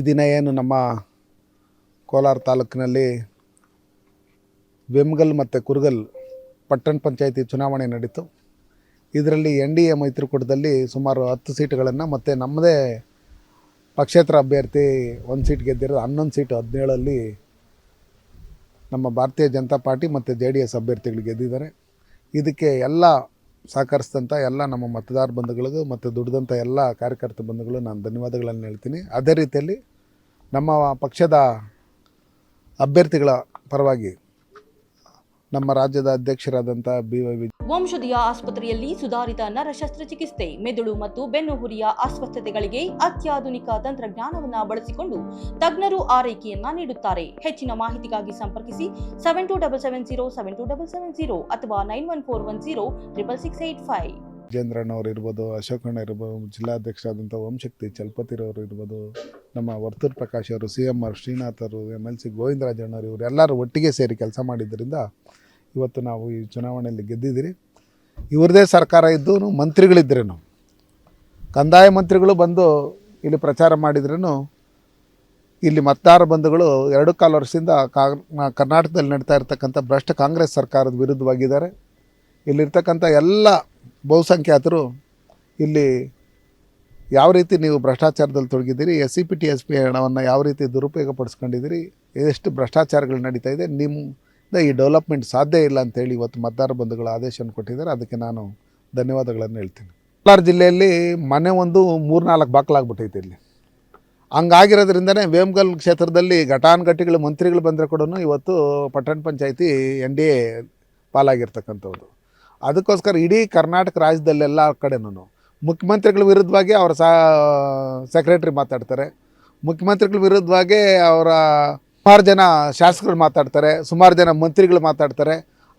ಈ ದಿನ ಏನು ನಮ್ಮ ಕೋಲಾರ ತಾಲೂಕಿನಲ್ಲಿ ವೆಮ್ಗಲ್ ಮತ್ತು ಕುರುಗಲ್ ಪಟ್ಟಣ ಪಂಚಾಯಿತಿ ಚುನಾವಣೆ ನಡೀತು. ಇದರಲ್ಲಿ ಎನ್ ಡಿ ಎ ಮೈತ್ರಿಕೂಟದಲ್ಲಿ ಸುಮಾರು ಹತ್ತು ಸೀಟುಗಳನ್ನು ಮತ್ತು ನಮ್ಮದೇ ಪಕ್ಷೇತರ ಅಭ್ಯರ್ಥಿ ಒಂದು ಸೀಟ್ ಗೆದ್ದಿರೋದು ಹನ್ನೊಂದು ಸೀಟು ಹದಿನೇಳಲ್ಲಿ ನಮ್ಮ ಭಾರತೀಯ ಜನತಾ ಪಾರ್ಟಿ ಮತ್ತು ಜೆ ಡಿ ಎಸ್ ಅಭ್ಯರ್ಥಿಗಳು ಗೆದ್ದಿದ್ದಾರೆ. ಇದಕ್ಕೆ ಎಲ್ಲ ಸಹಕರಿಸಿದಂಥ ಎಲ್ಲ ನಮ್ಮ ಮತದಾರ ಬಂಧುಗಳಿಗೂ ಮತ್ತು ದುಡಿದಂಥ ಎಲ್ಲ ಕಾರ್ಯಕರ್ತ ಬಂಧುಗಳು ನಾನು ಧನ್ಯವಾದಗಳನ್ನು ಹೇಳ್ತೀನಿ. ಅದೇ ರೀತಿಯಲ್ಲಿ ನಮ್ಮ ಪಕ್ಷದ ಅಭ್ಯರ್ಥಿಗಳ ಪರವಾಗಿ ನಮ್ಮ ರಾಜ್ಯದ ಅಧ್ಯಕ್ಷರಾದಂತಹ ಬಿ ವೈ ವಂಶದಿಯ ಆಸ್ಪತ್ರೆಯಲ್ಲಿ ಸುಧಾರಿತ ನರ ಶಸ್ತ್ರಚಿಕಿತ್ಸೆ ಮೆದುಳು ಮತ್ತು ಬೆನ್ನುಹುರಿಯ ಅಸ್ವಸ್ಥತೆಗಳಿಗೆ ಅತ್ಯಾಧುನಿಕ ತಂತ್ರಜ್ಞಾನವನ್ನು ಬಳಸಿಕೊಂಡು ತಜ್ಞರು ಆರೈಕೆಯನ್ನ ನೀಡುತ್ತಾರೆ. ಹೆಚ್ಚಿನ ಮಾಹಿತಿಗಾಗಿ ಸಂಪರ್ಕಿಸಿ seven two double seven zero seven two double seven zero ಅಥವಾ nine one four one zero triple six eight five ಇರ್ಬೋದು ಅಶೋಕಣ್ಣ ಇರ್ಬೋದು ಜಿಲ್ಲಾಧ್ಯಕ್ಷರಾದಂಥ ವಂಶಕ್ತಿ ಚಲಪತಿರವರು ಇರ್ಬೋದು ನಮ್ಮ ವರ್ತೂರ್ ಪ್ರಕಾಶ್ ಅವರು ಸಿ ಎಂ ಆರ್ ಶ್ರೀನಾಥ್ ಅವರು ಎಂ ಎಲ್ ಸಿ ಗೋವಿಂದರಾಜಣ್ಣವರು ಇವರೆಲ್ಲರೂ ಒಟ್ಟಿಗೆ ಸೇರಿ ಕೆಲಸ ಮಾಡಿದ್ದರಿಂದ ಇವತ್ತು ನಾವು ಈ ಚುನಾವಣೆಯಲ್ಲಿ ಗೆದ್ದಿದ್ದೀರಿ. ಇವ್ರದೇ ಸರ್ಕಾರ ಇದ್ದು ಮಂತ್ರಿಗಳಿದ್ರೇನು? ಕಂದಾಯ ಮಂತ್ರಿಗಳು ಬಂದು ಇಲ್ಲಿ ಪ್ರಚಾರ ಮಾಡಿದ್ರೂ ಇಲ್ಲಿ ಮತದಾರ ಬಂಧುಗಳು ಎರಡು ಕಾಲು ವರ್ಷದಿಂದ ಕರ್ನಾಟಕದಲ್ಲಿ ನಡೀತಾ ಇರ್ತಕ್ಕಂಥ ಭ್ರಷ್ಟ ಕಾಂಗ್ರೆಸ್ ಸರ್ಕಾರದ ವಿರುದ್ಧವಾಗಿದ್ದಾರೆ. ಇಲ್ಲಿರ್ತಕ್ಕಂಥ ಎಲ್ಲ ಬಹುಸಂಖ್ಯಾತರು ಇಲ್ಲಿ ಯಾವ ರೀತಿ ನೀವು ಭ್ರಷ್ಟಾಚಾರದಲ್ಲಿ ತೊಡಗಿದ್ದೀರಿ S C P T S P ಹಣವನ್ನು ಯಾವ ರೀತಿ ದುರುಪಯೋಗ ಪಡಿಸ್ಕೊಂಡಿದ್ದೀರಿ, ಎಷ್ಟು ಭ್ರಷ್ಟಾಚಾರಗಳು ನಡೀತಾ ಇದೆ ನಿಮ್ಮಿಂದ ಈ ಡೆವಲಪ್ಮೆಂಟ್ ಸಾಧ್ಯ ಇಲ್ಲ ಅಂತೇಳಿ ಇವತ್ತು ಮತದಾರ ಬಂಧುಗಳು ಆದೇಶವನ್ನು ಕೊಟ್ಟಿದ್ದಾರೆ. ಅದಕ್ಕೆ ನಾನು ಧನ್ಯವಾದಗಳನ್ನು ಹೇಳ್ತೀನಿ. ಕೋಲಾರ ಜಿಲ್ಲೆಯಲ್ಲಿ ಮನೆ ಒಂದು ಮೂರ್ನಾಲ್ಕು ಬಾಕ್ಲಾಗ್ಬಿಟ್ಟೈತೆ ಇಲ್ಲಿ. ಹಂಗಾಗಿರೋದ್ರಿಂದನೇ ವೇಮಗಲ್ ಕ್ಷೇತ್ರದಲ್ಲಿ ಘಟಾನುಘಟಿಗಳು, ಮಂತ್ರಿಗಳು ಬಂದರೆ ಕೂಡ ಇವತ್ತು ಪಟ್ಟಣ ಪಂಚಾಯಿತಿ ಎನ್ ಡಿ ಎ ಪಾಲಾಗಿರ್ತಕ್ಕಂಥವ್ರು. ಅದಕ್ಕೋಸ್ಕರ ಇಡೀ ಕರ್ನಾಟಕ ರಾಜ್ಯದಲ್ಲೆಲ್ಲ ಕಡೆನೂ ಮುಖ್ಯಮಂತ್ರಿಗಳ ವಿರುದ್ಧವಾಗಿ ಅವರ ಸಾ ಸೆಕ್ರೆಟ್ರಿ ಮಾತಾಡ್ತಾರೆ. ಮುಖ್ಯಮಂತ್ರಿಗಳ ವಿರುದ್ಧವಾಗಿ ಅವರ ಸುಮಾರು ಜನ ಶಾಸಕರು ಮಾತಾಡ್ತಾರೆ, ಸುಮಾರು ಜನ ಮಂತ್ರಿಗಳು ಮಾತಾಡ್ತಾರೆ.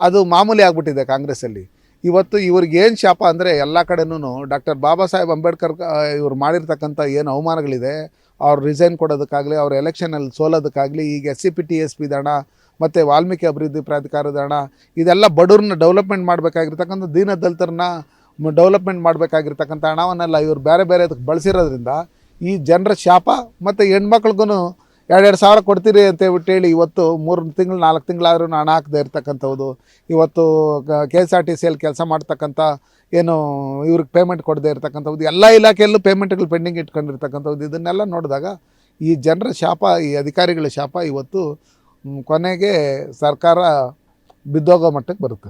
ಅದು ಮಾಮೂಲಿ ಆಗಿಬಿಟ್ಟಿದೆ ಕಾಂಗ್ರೆಸ್ಸಲ್ಲಿ. ಇವತ್ತು ಇವ್ರಿಗೆ ಏನು ಶಾಪ ಅಂದರೆ ಎಲ್ಲ ಕಡೆನೂ ಡಾಕ್ಟರ್ ಬಾಬಾ ಸಾಹೇಬ್ ಅಂಬೇಡ್ಕರ್ ಇವ್ರು ಮಾಡಿರ್ತಕ್ಕಂಥ ಏನು ಅವಮಾನಗಳಿದೆ, ಅವ್ರು ರಿಸೈನ್ ಕೊಡೋದಕ್ಕಾಗಲಿ, ಅವ್ರ ಎಲೆಕ್ಷನಲ್ಲಿ ಸೋಲೋದಕ್ಕಾಗಲಿ, ಈಗ S C P T S P ಹಣ ಮತ್ತು ವಾಲ್ಮೀಕಿ ಅಭಿವೃದ್ಧಿ ಪ್ರಾಧಿಕಾರದ ಹಣ ಇದೆಲ್ಲ ಬಡವ್ರನ್ನ ಡೆವಲಪ್ಮೆಂಟ್ ಮಾಡಬೇಕಾಗಿರ್ತಕ್ಕಂಥ ದೀನ ದಲಿತರನ್ನ ಡೆವಲಪ್ಮೆಂಟ್ ಮಾಡಬೇಕಾಗಿರ್ತಕ್ಕಂಥ ಹಣವನ್ನೆಲ್ಲ ಇವ್ರು ಬೇರೆ ಬೇರೆ ಅದಕ್ಕೆ ಬಳಸಿರೋದ್ರಿಂದ ಈ ಜನರ ಶಾಪ ಮತ್ತು ಹೆಣ್ಮಕ್ಳಿಗೂ ಎರಡೆರಡು ಸಾವಿರ ಕೊಡ್ತೀರಿ ಅಂತ ಹೇಳ್ಬಿಟ್ಟು ಹೇಳಿ ಇವತ್ತು ಮೂರು ತಿಂಗಳು, ನಾಲ್ಕು ತಿಂಗಳಾದರೂ ಹಣ ಹಾಕದೇ ಇರ್ತಕ್ಕಂಥವ್ದು. ಇವತ್ತು ಕೆ ಎಸ್ ಆರ್ ಟಿ ಸಿಯಲ್ಲಿ ಕೆಲಸ ಮಾಡ್ತಕ್ಕಂಥ ಏನು ಇವ್ರಿಗೆ ಪೇಮೆಂಟ್ ಕೊಡದೇ ಇರ್ತಕ್ಕಂಥದ್ದು ಎಲ್ಲ ಇಲಾಖೆಯಲ್ಲೂ ಪೇಮೆಂಟ್ಗಳು ಪೆಂಡಿಂಗ್ ಇಟ್ಕೊಂಡಿರ್ತಕ್ಕಂಥದ್ದು ಇದನ್ನೆಲ್ಲ ನೋಡಿದಾಗ ಈ ಜನರ ಶಾಪ, ಈ ಅಧಿಕಾರಿಗಳ ಶಾಪ ಇವತ್ತು ಕೊನೆಗೆ ಸರ್ಕಾರ ಬಿದ್ದೋಗೋ ಮಟ್ಟಕ್ಕೆ ಬರುತ್ತೆ.